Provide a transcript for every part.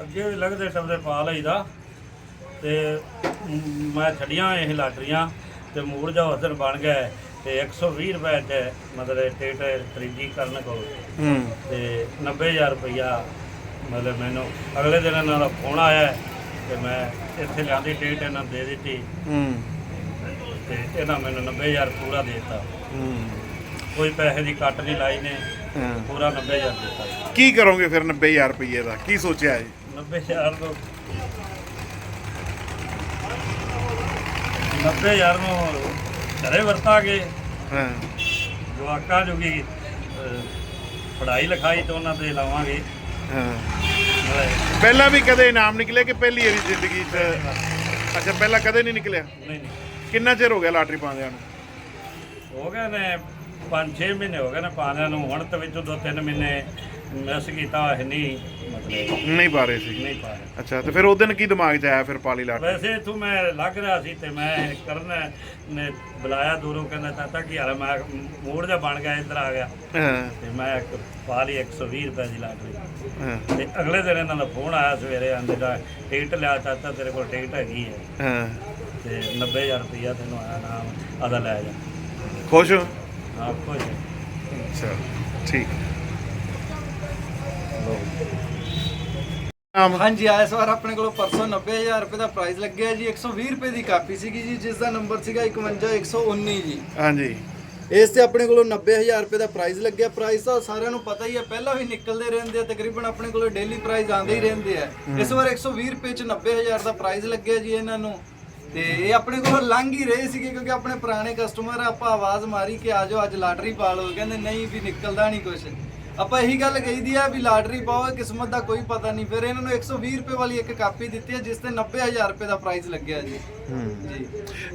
ਅੱਗੇ ਵੀ ਲੱਗਦੇ ਟੱਪਦੇ ਪਾ ਲਈਦਾ ਤੇ ਮ, ਛੱਡੀਆਂ ਇਹ ਲਾਟਰੀਆਂ ਤੇ ਮੂੜ ਜਾ ਉਸ ਦਿਨ ਬਣ ਗਿਆ ਤੇ 120 ਰੁਪਏ ਤੇ ਮਤਲਬ ਟਿਕਟ ਖਰੀਦੀ ਕਰਨ ਕੋਲ। ਹੂੰ। ਤੇ 90000 ਰੁਪਇਆ ਮਤਲਬ ਮੈਨੂੰ ਅਗਲੇ ਦਿਨ ਇਹਨਾਂ ਦਾ ਫੋਨ ਆਇਆ ਤੇ ਮੈਂ ਇੱਥੇ ਲਿਆਂਦੀ ਟਿਕਟ ਇਹਨਾਂ ਦੇ ਦਿੱਤੀ। ਤੇ ਇਹਨਾਂ ਮੈਨੂੰ 90000 ਪੂਰਾ ਦੇ ਦਿੱਤਾ। ਕੋਈ ਪੈਸੇ ਦੀ ਕੱਟ ਨਹੀਂ ਲਾਈ ਨੇ। ਪੂਰਾ 90000 ਦਿੱਤਾ। ਕੀ ਕਰੋਗੇ ਫਿਰ 90000 ਰੁਪਏ ਦਾ? ਕੀ ਸੋਚਿਆ ਜੀ 90000 ਤੋਂ। 90000 ਨੂੰ ਘਰੇ ਵਰਤਾਂਗੇ ਹਾਂ। ਜਵਾਕਾਂ ਜੋਗੀ ਪੜ੍ਹਾਈ ਲਿਖਾਈ ਤੇ ਉਹਨਾਂ ਤੇ ਲਾਵਾਂਗੇ। ਹਾਂ। ਪਹਿਲਾਂ ਵੀ ਕਦੇ ਇਨਾਮ ਨਿਕਲੇ ਕਿ ਪਹਿਲੀ ਵਾਰੀ ਜ਼ਿੰਦਗੀ 'ਚ? ਅੱਛਾ ਪਹਿਲਾਂ ਕਦੇ ਨਹੀਂ ਨਿਕਲਿਆ? ਨਹੀਂ ਨਹੀਂ। ਕਿੰਨਾ ਚਿਰ ਹੋ ਗਿਆ ਲਾਟਰੀ ਪਾਉਂਦਿਆਂ ਨੂੰ? ਹੋ ਗਏ ਨੇ 5-6 ਮਹੀਨੇ ਹੋ ਗਏ ਨੇ ਪਾਣਿਆਂ ਨੂੰ। ਹੁਣ ਤੇ ਵਿੱਚੋਂ 2-3 ਮਹੀਨੇ ਮਿਸ ਕੀਤਾ ਹੈ ਨਹੀਂ। ਮਤਲਬ ਨਹੀਂ ਪਾ ਰਹੇ ਸੀ। ਨਹੀਂ ਪਾ ਰਹੇ। ਅੱਛਾ ਤੇ ਫਿਰ ਉਹ ਦਿਨ ਕੀ ਦਿਮਾਗ 'ਚ ਆਇਆ ਫਿਰ ਪਾਲੀ ਲਾਟਰੀ ਵੈਸੇ ਇਥੋਂ ਮੈਂ ਲੱਗ ਰਿਹਾ ਸੀ ਤੇ ਮੈਂ ਕਰਨ ਨੇ ਬੁਲਾਇਆ ਦੂਰੋਂ ਕਹਿੰਦਾ ਚਾਚਾ ਕੀ ਹਾਲ ਹੈ ਮੈਂ ਮੂਡ ਜਿਹਾ ਬਣ ਗਿਆ ਇੱਧਰ ਆ ਗਿਆ। ਹਾਂ। ਤੇ ਮੈਂ ਇੱਕ ਪਾ ਲਈ 120 ਰੁਪਏ ਦੀ ਲਾਟਰੀ ਹਾਂ। ਤੇ ਅਗਲੇ ਦਿਨ ਇਹਨਾਂ ਦਾ ਫੋਨ ਆਇਆ ਸਵੇਰੇ ਆਂਦੇ ਦਾ ਟਿਕਟ ਲਿਆ ਚਾਚਾ ਤੇਰੇ ਕੋਲ ਟਿਕਟ ਹੈਗੀ ਹੈ। ਹਾਂ। ਤੇ 90000 ਰੁਪਇਆ ਤੈਨੂੰ ਆਇਆ ਨਾਮ ਆਦਾ ਲੈ ਜਾ। ਖੁਸ਼ ਹੋ? ਕੁਝ ਅੱਛਾ ਠੀਕ। ਨਾਮ। ਹਾਂਜੀ ਆ ਇਸ ਵਾਰ ਆਪਣੇ ਕੋਲ ਪਰਸੋਂ 90000 ਰੁਪਏ ਦਾ ਪ੍ਰਾਈਜ਼ ਲੱਗਿਆ ਜੀ 120 ਰੁਪਏ ਦੀ ਕਾਪੀ ਸੀਗੀ ਜੀ ਜਿਸ ਦਾ ਨੰਬਰ ਸੀਗਾ 51119 ਜੀ। ਹਾਂਜੀ। ਇਸ ਤੇ ਆਪਣੇ ਕੋਲੋਂ 90000 ਰੁਪਏ ਦਾ ਪ੍ਰਾਈਜ਼ ਲੱਗਿਆ। ਪ੍ਰਾਈਜ਼ ਤਾਂ ਸਾਰਿਆਂ ਨੂੰ ਪਤਾ ਹੀ ਹੈ ਪਹਿਲਾਂ ਵੀ ਨਿਕਲਦੇ ਰਹਿੰਦੇ ਆ ਤਕਰੀਬਨ ਆਪਣੇ ਕੋਲ ਡੇਲੀ ਪ੍ਰਾਈਜ਼ ਆਉਂਦੇ ਹੀ ਰਹਿੰਦੇ ਆ। ਇਸ ਵਾਰ 120 ਰੁਪਏ ਚ 90000 ਦਾ ਪ੍ਰਾਈਜ਼ ਲੱਗਿਆ ਜੀ ਇਹਨਾਂ ਨੂੰ। ਤੇ ਇਹ ਆਪਣੇ ਕੋਲ ਲੰਘ ਹੀ ਰਹੇ ਸੀਗੇ ਕਿਉਂਕਿ ਆਪਣੇ ਪੁਰਾਣੇ ਕਸਟਮਰ ਆਪਾਂ ਆਵਾਜ਼ ਮਾਰੀ ਕਿ ਆ ਜਾਓ ਅੱਜ ਲਾਟਰੀ ਪਾ ਲਓ। ਕਹਿੰਦੇ ਨਹੀਂ ਵੀ ਨਿਕਲਦਾ ਨਹੀਂ ਕੁਝ ਆਪਾਂ ਇਹੀ ਗੱਲ ਕਹੀਦੀ ਆ ਵੀ ਲਾਟਰੀ ਪਾਓ ਕਿਸਮਤ ਦਾ ਕੋਈ ਪਤਾ ਨਹੀਂ। ਫਿਰ ਇਹਨਾਂ ਨੂੰ 120 ਰੁਪਏ ਵਾਲੀ ਇੱਕ ਕਾਪੀ ਦਿੱਤੀ ਹੈ ਜਿਸ ਤੇ 90000 ਰੁਪਏ ਦਾ ਪ੍ਰਾਈਜ਼ ਲੱਗਿਆ ਜੀ। ਜੀ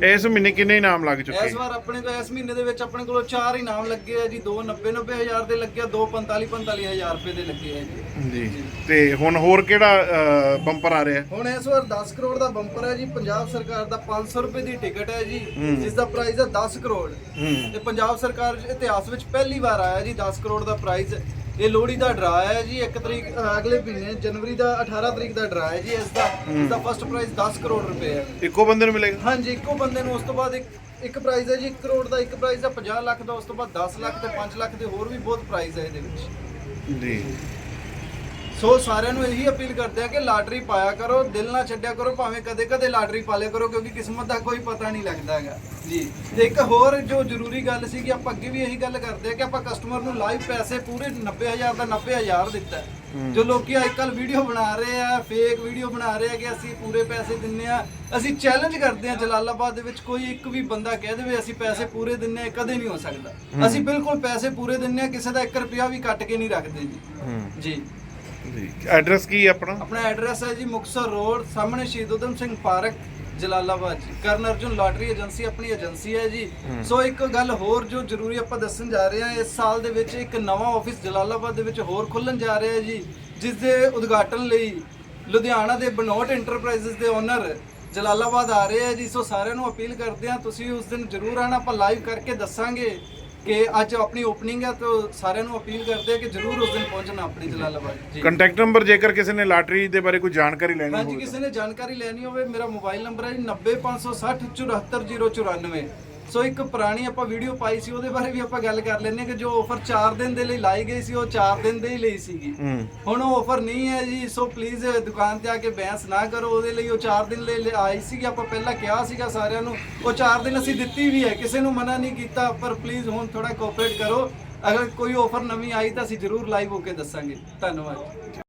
ਇਸ ਮਹੀਨੇ ਕਿੰਨੇ ਇਨਾਮ ਲੱਗ ਚੁੱਕੇ? ਇਸ ਵਾਰ ਆਪਣੇ ਕੋਲ ਇਸ ਮਹੀਨੇ ਦੇ ਵਿੱਚ ਆਪਣੇ ਕੋਲ ਚਾਰ ਇਨਾਮ ਲੱਗੇ ਆ ਜੀ। ਦੋ 90 90000 ਦੇ ਲੱਗੇ ਆ ਦੋ 45 45000 ਰੁਪਏ ਦੇ ਲੱਗੇ ਆ ਜੀ। ਜੀ। ਤੇ ਹੁਣ ਹੋਰ ਕਿਹੜਾ ਬੰਪਰ ਆ ਰਿਹਾ? ਹੁਣ ਇਸ ਵਾਰ 10 ਕਰੋੜ ਦਾ ਬੰਪਰ ਹੈ ਜੀ। ਪੰਜਾਬ ਸਰਕਾਰ ਦਾ 500 ਰੁਪਏ ਦੀ ਟਿਕਟ ਹੈ ਜੀ ਹੂੰ। ਜਿਸ ਦਾ ਪ੍ਰਾਈਸ ਹੈ 10 ਕਰੋੜ। ਹੂੰ। ਤੇ ਪੰਜਾਬ ਸਰਕਾਰ ਇਤਿਹਾਸ ਵਿੱਚ ਪਹਿਲੀ ਵਾਰ ਆਇਆ ਜੀ 10 ਕਰੋੜ ਦਾ ਪ੍ਰਾਈਜ਼ ਇਹ ਲੋਹੜੀ ਦਾ ਡਰਾ ਹੈ ਜੀ 1 ਤਰੀਕ ਅਗਲੇ ਮਹੀਨੇ ਜਨਵਰੀ ਦਾ 18 ਤਰੀਕ ਦਾ ਡਰਾ ਹੈ ਜੀ ਇਸ ਦਾ ਇਸ ਦਾ ਫਸਟ ਪ੍ਰਾਈਜ਼ 10 ਕਰੋੜ ਰੁਪਏ ਹੈ। ਇੱਕੋ ਬੰਦੇ ਨੂੰ ਮਿਲੇਗਾ? ਹਾਂਜੀ ਇੱਕੋ ਬੰਦੇ ਨੂੰ ਉਸ ਤੋਂ ਬਾਅਦ ਇੱਕ ਇੱਕ ਪ੍ਰਾਈਜ਼ ਹੈ ਜੀ 1 ਕਰੋੜ ਦਾ ਇੱਕ ਪ੍ਰਾਈਜ਼ ਹੈ 50 ਲੱਖ ਦਾ ਉਸ ਤੋਂ ਬਾਅਦ 10 ਲੱਖ ਤੇ 5 ਲੱਖ ਦੇ ਹੋਰ ਵੀ ਬਹੁਤ ਪ੍ਰਾਈਜ਼ ਹੈ ਇਹਦੇ ਵਿੱਚ। ਜੀ। ਸੋ ਸਾਰਿਆਂ ਨੂੰ ਇਹੀ ਅਪੀਲ ਕਰਦੇ ਆ ਕਿ ਲਾਟਰੀ ਪਾਇਆ ਕਰੋ ਦਿਲ ਨਾ ਛੱਡਿਆ ਕਰੋ ਭਾਵੇਂ ਕਦੇ ਕਦੇ ਲਾਟਰੀ ਪਾ ਲਿਆ ਕਰੋ ਕਿਉਂਕਿ ਕਿਸਮਤ ਦਾ ਕੋਈ ਪਤਾ ਨਹੀਂ ਲੱਗਦਾ ਹੈਗਾ। ਜੀ। ਤੇ ਇੱਕ ਹੋਰ ਜੋ ਜ਼ਰੂਰੀ ਗੱਲ ਸੀ ਕਿ ਆਪਾਂ ਅੱਗੇ ਵੀ ਇਹੀ ਗੱਲ ਕਰਦੇ ਆ ਕਿ ਆਪਾਂ ਕਸਟਮਰ ਨੂੰ ਲਾਈਵ ਪੈਸੇ ਪੂਰੇ 90000 ਦਾ 90000 ਦਿੱਤਾ। ਜੋ ਲੋਕੀ ਅੱਜ ਕੱਲ ਵੀਡੀਓ ਬਣਾ ਰਹੇ ਆ ਫੇਕ ਵੀਡੀਓ ਬਣਾ ਰਹੇ ਆ ਕਿ ਅਸੀਂ ਪੂਰੇ ਪੈਸੇ ਦਿੰਨੇ ਆ। ਅਸੀਂ ਚੈਲੰਜ ਕਰਦੇ ਆ ਜਲਾਲਾਬਾਦ ਦੇ ਵਿੱਚ ਕੋਈ ਇੱਕ ਵੀ ਬੰਦਾ ਕਹਿ ਦੇਵੇ ਅਸੀਂ ਪੈਸੇ ਪੂਰੇ ਦਿੰਨੇ ਆ ਕਦੇ ਨਹੀਂ ਹੋ ਸਕਦਾ। ਅਸੀਂ ਬਿਲਕੁਲ ਪੈਸੇ ਪੂਰੇ ਦਿੰਨੇ ਆ ਕਿਸੇ ਦਾ 1 ਰੁਪਿਆ ਵੀ ਕੱਟ ਕੇ ਨਹੀਂ ਰੱਖਦੇ ਜੀ। ਜੀ। ਜੀ ਐਡਰੈਸ ਕੀ ਹੈ ਆਪਣਾ? ਆਪਣਾ ਐਡਰੈਸ ਹੈ ਜੀ ਮੁਕਤਸਰ ਰੋਡ ਸਾਹਮਣੇ ਸ਼ਹੀਦ Udham Singh park Jalalabad ji. Karan Arjun lottery agency ਆਪਣੀ ਏਜੰਸੀ ਹੈ ਜੀ। ਸੋ ਇੱਕ ਗੱਲ ਹੋਰ ਜੋ ਜ਼ਰੂਰੀ ਆਪਾਂ ਦੱਸਣ ਜਾ ਰਹੇ ਹਾਂ ਇਸ ਸਾਲ ਦੇ ਵਿੱਚ ਇੱਕ ਨਵਾਂ ਆਫਿਸ ਜਲਾਲਾਬਾਦ ਦੇ ਵਿੱਚ ਹੋਰ ਖੁੱਲਣ ਜਾ ਰਿਹਾ ਹੈ ਜੀ ਜਿਸ ਦੇ ਉਦਘਾਟਨ ਲਈ ਲੁਧਿਆਣਾ ਦੇ ਬਨੋਟ ਇੰਟਰਪ੍ਰਾਈਜ਼ਸ ਦੇ ਓਨਰ ਜਲਾਲਾਬਾਦ ਆ ਰਹੇ ਆ ਜੀ। ਸੋ ਸਾਰਿਆਂ ਨੂੰ ਅਪੀਲ ਕਰਦੇ ਹਾਂ ਤੁਸੀਂ ਉਸ ਦਿਨ ਜ਼ਰੂਰ ਆਣਾ ਆਪਾਂ ਲਾਈਵ ਕਰਕੇ ਦੱਸਾਂਗੇ। ਕਿ ਅੱਜ ਆਪਣੀ ਓਪਨਿੰਗ ਹੈ ਤਾਂ ਸਾਰਿਆਂ ਨੂੰ ਅਪੀਲ ਕਰਦੇ ਆ ਕਿ ਜ਼ਰੂਰ ਉਸ ਦਿਨ ਪਹੁੰਚਣਾ ਆਪਣੀ ਜਲਾਲਾਬਾਦ। ਜੀ। ਕੰਟੈਕਟ ਨੰਬਰ ਜੇਕਰ ਕਿਸੇ ਨੇ ਲਾਟਰੀ ਦੇ ਬਾਰੇ ਕੋਈ ਜਾਣਕਾਰੀ ਲੈਣੀ ਹਾਂਜੀ ਹੋਵੇ ਕਿਸੇ ਨੇ ਜਾਣਕਾਰੀ ਲੈਣੀ ਹੋਵੇ ਮੇਰਾ ਮੋਬਾਈਲ ਨੰਬਰ ਹੈ ਜੀ 90560 74094 ਸੋ ਇੱਕ ਪੁਰਾਣੀ ਆਪਾਂ ਵੀਡੀਓ ਪਾਈ ਸੀ ਉਹਦੇ ਬਾਰੇ ਵੀ ਆਪਾਂ ਗੱਲ ਕਰ ਲੈਂਦੇ ਹਾਂ ਕਿ ਜੋ ਆਫਰ 4 ਦਿਨ ਦੇ ਲਈ ਲਾਈ ਗਈ ਸੀ ਉਹ 4 ਦਿਨ ਦੇ ਹੀ ਲਈ ਸੀਗੀ। ਹੁਣ ਉਹ ਆਫਰ ਨਹੀਂ ਹੈ ਜੀ ਸੋ ਪਲੀਜ਼ ਦੁਕਾਨ ਤੇ ਆ ਕੇ ਬਹਿਸ ਨਾ ਕਰੋ ਉਹਦੇ ਲਈ ਉਹ 4 ਦਿਨ ਲਈ ਲਈ ਆਈ ਸੀਗੀ ਆਪਾਂ ਪਹਿਲਾਂ ਕਿਹਾ ਸੀਗਾ ਸਾਰਿਆਂ ਨੂੰ ਉਹ 4 ਦਿਨ ਅਸੀਂ ਦਿੱਤੀ ਵੀ ਹੈ ਕਿਸੇ ਨੂੰ ਮਨਾ ਨਹੀਂ ਕੀਤਾ ਪਰ ਪਲੀਜ਼ ਹੁਣ ਥੋੜਾ ਕੋਆਪਰੇਟ ਕਰੋ ਅਗਰ ਕੋਈ ਆਫਰ ਨਵੀਂ ਆਈ ਤਾਂ ਅਸੀਂ ਜ਼ਰੂਰ ਲਾਈਵ ਹੋ ਕੇ ਦੱਸਾਂਗੇ। ਧੰਨਵਾਦ।